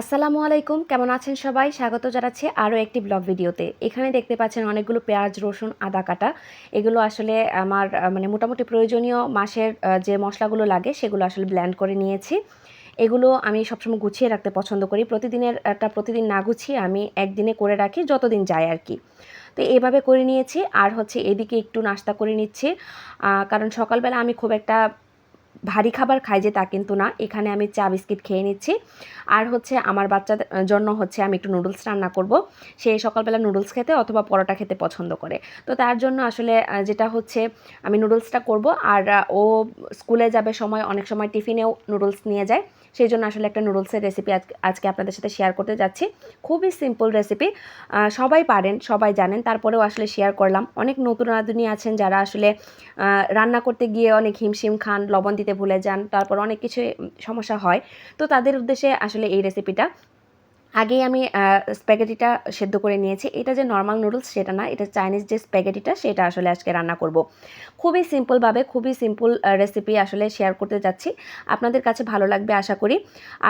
আসসালামু আলাইকুম, কেমন আছেন সবাই? স্বাগত জানাচ্ছি আরও একটি ব্লগ ভিডিওতে। এখানে দেখতে পাচ্ছেন অনেকগুলো পেঁয়াজ, রসুন, আদা কাটা। এগুলো আসলে আমার মানে মোটামুটি প্রয়োজনীয় মাসের যে মশলাগুলো লাগে সেগুলো আসলে ব্ল্যান্ড করে নিয়েছি। এগুলো আমি সবসময় গুছিয়ে রাখতে পছন্দ করি। প্রতিদিনের, একটা প্রতিদিন না গুছিয়ে আমি একদিনে করে রাখি, যতদিন যায় আর কি। তো এইভাবে করে নিয়েছি। আর হচ্ছে এদিকে একটু নাস্তা করে নিচ্ছি। কারণ সকালবেলা আমি খুব একটা ভারী খাবার খাই যে তা কিন্তু না। এখানে আমি চা বিস্কিট খেয়ে নিচ্ছি। আর হচ্ছে আমার বাচ্চাদের জন্য হচ্ছে আমি একটু নুডলস রান্না করব। সে সকালবেলা নুডলস খেতে অথবা পরোটা খেতে পছন্দ করে। তো তার জন্য আসলে যেটা হচ্ছে আমি নুডলসটা করব। আর ও স্কুলে যাবে সময়, অনেক সময় টিফিনেও নুডলস নিয়ে যায়। সেই জন্য আসলে একটা নুডলসের রেসিপি আজকে আপনাদের সাথে শেয়ার করতে যাচ্ছি। খুবই সিম্পল রেসিপি সবাই পারেন, সবাই জানেন। তারপরেও আসলে শেয়ার করলাম। অনেক নতুন রাঁধুনি আছেন যারা আসলে রান্না করতে গিয়ে অনেক হিমশিম খান, লবণ দিতে ভুলে যান, তারপর অনেক কিছু সমস্যা হয়। তো তাদের উদ্দেশ্যে আসলে এই রেসিপিটা আগেই আমি স্প্যাগেটিটা সেদ্ধ করে নিয়েছি। এটা যে নর্মাল নুডলস সেটা না, এটা চাইনিজ যে স্প্যাগেটিটা সেটা আসলে আজকে রান্না করব। খুবই সিম্পলভাবে খুবই সিম্পল রেসিপি আসলে শেয়ার করতে যাচ্ছি। আপনাদের কাছে ভালো লাগবে আশা করি।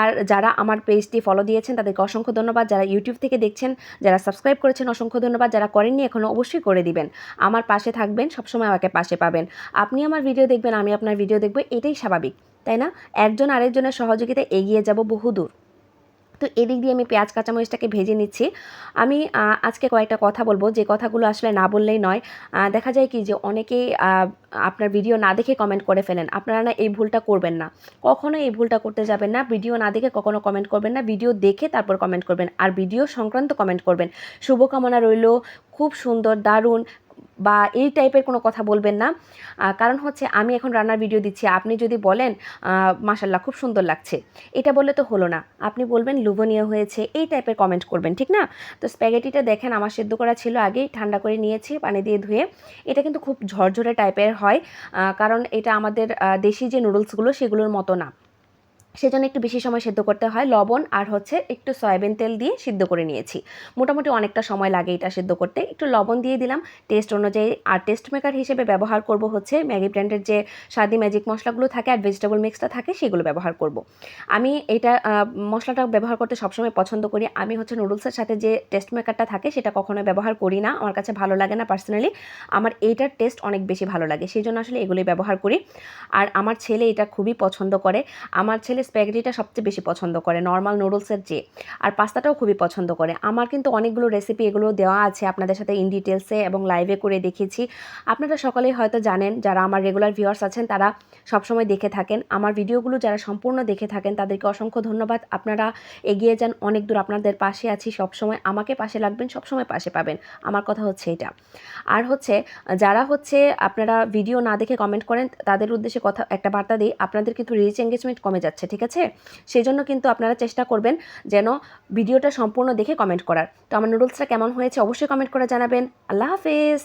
আর যারা আমার পেজটি ফলো দিয়েছেন, তাদেরকে অসংখ্য ধন্যবাদ। যারা ইউটিউব থেকে দেখছেন, যারা সাবস্ক্রাইব করেছেন, অসংখ্য ধন্যবাদ। যারা করেননি এখনও অবশ্যই করে দিবেন। আমার পাশে থাকবেন, সবসময় আমাকে পাশে পাবেন। আপনি আমার ভিডিও দেখবেন, আমি আপনার ভিডিও দেখব, এটাই স্বাভাবিক, তাই না? একজন আরেকজনের সহযোগিতায় এগিয়ে যাব বহুদূর। তো এদিক দিয়ে আমি পেঁয়াজ, কাঁচামরিচটাকে ভেজে নিচ্ছি। আমি আজকে কয়েকটা কথা বলব, যে কথাগুলো আসলে না বললেই নয়। দেখা যায় কি যে অনেকেই আপনার ভিডিও না দেখে কমেন্ট করে ফেলেন। আপনারা না এই ভুলটা করবেন না। কখনো এই ভুলটা করতে যাবেন না। ভিডিও না দেখে কখনো কমেন্ট করবেন না। ভিডিও দেখে তারপর কমেন্ট করবেন। আর ভিডিও সংক্রান্ত কমেন্ট করবেন। শুভকামনা রইল। খুব সুন্দর, দারুণ বা এই টাইপের কোনো কথা বলবেন না। কারণ হচ্ছে আমি এখন রান্নার ভিডিও দিচ্ছি। আপনি যদি বলেন মাসাল্লাহ খুব সুন্দর লাগছে। এটা বললে তো হলো না। আপনি বলবেন লুবনীয় হয়েছে, এই টাইপের কমেন্ট করবেন, ঠিক না? তো স্প্যাগেটিটা দেখেন, আমার সেদ্ধ করা ছিল আগেই, ঠান্ডা করে নিয়েছি, পানি দিয়ে ধুয়ে। এটা কিন্তু খুব ঝরঝরে টাইপের হয় কারণ এটা আমাদের দেশি যে নুডলসগুলো সেগুলোর মতো না। সেজন্য একটু বেশি সময় সেদ্ধ করতে হয়। লবণ আর হচ্ছে একটু সয়াবিন তেল দিয়ে সিদ্ধ করে নিয়েছি। মোটামুটি অনেকটা সময় লাগে এটা সিদ্ধ করতে। একটু লবণ দিয়ে দিলাম। টেস্ট অনুযায়ী আর টেস্ট মেকার হিসেবে ব্যবহার করব হচ্ছে ম্যাগি ব্র্যান্ডের যে স্বাদি ম্যাজিক মশলাগুলো থাকে আর ভেজিটেবল মিক্সটা থাকে সেগুলো ব্যবহার করব। আমি এটা মশলাটা ব্যবহার করতে সবসময় পছন্দ করি। আমি হচ্ছে নুডলসের সাথে যে টেস্ট মেকারটা থাকে সেটা কখনোই ব্যবহার করি না। আমার কাছে ভালো লাগে না পার্সোনালি। আমার এইটার টেস্ট অনেক বেশি ভালো লাগে। সেই জন্য আসলে এগুলোই ব্যবহার করি। আর আমার ছেলে এটা খুবই পছন্দ করে। আমার ছেলে স্প্যাগেটিটা সবচেয়ে বেশি পছন্দ করে নর্মাল নুডলসের যে। আর পাস্তাটাও খুবই পছন্দ করে। আমার কিন্তু অনেকগুলো রেসিপি এগুলো দেওয়া আছে আপনাদের সাথে ইন ডিটেলসে এবং লাইভে করে দেখিয়েছি আপনারা সকলেই হয়তো জানেন, যারা আমার রেগুলার ভিউয়ার্স আছেন, তারা সবসময় দেখে থাকেন। আমার ভিডিওগুলো যারা সম্পূর্ণ দেখে থাকেন, তাদেরকে অসংখ্য ধন্যবাদ। আপনারা এগিয়ে যান, অনেক দূর আপনাদের পাশে আছি সবসময়। আমাকে পাশে লাগবেন, সবসময় পাশে পাবেন। আমার কথা হচ্ছে এটা। আর হচ্ছে, যারা হচ্ছে আপনারা ভিডিও না দেখে কমেন্ট করেন, তাদের উদ্দেশ্যে কথা, একটা বার্তা দিই, আপনাদের কিন্তু রিচ এঙ্গেজমেন্ট কমে যাচ্ছে ঠিক আছে? সেই জন্য কিন্তু আপনারা চেষ্টা করবেন যেন ভিডিওটা সম্পূর্ণ দেখে কমেন্ট করার। তো আমার নুডলসটা কেমন হয়েছে অবশ্যই কমেন্ট করে জানাবেন। আল্লাহ হাফেজ!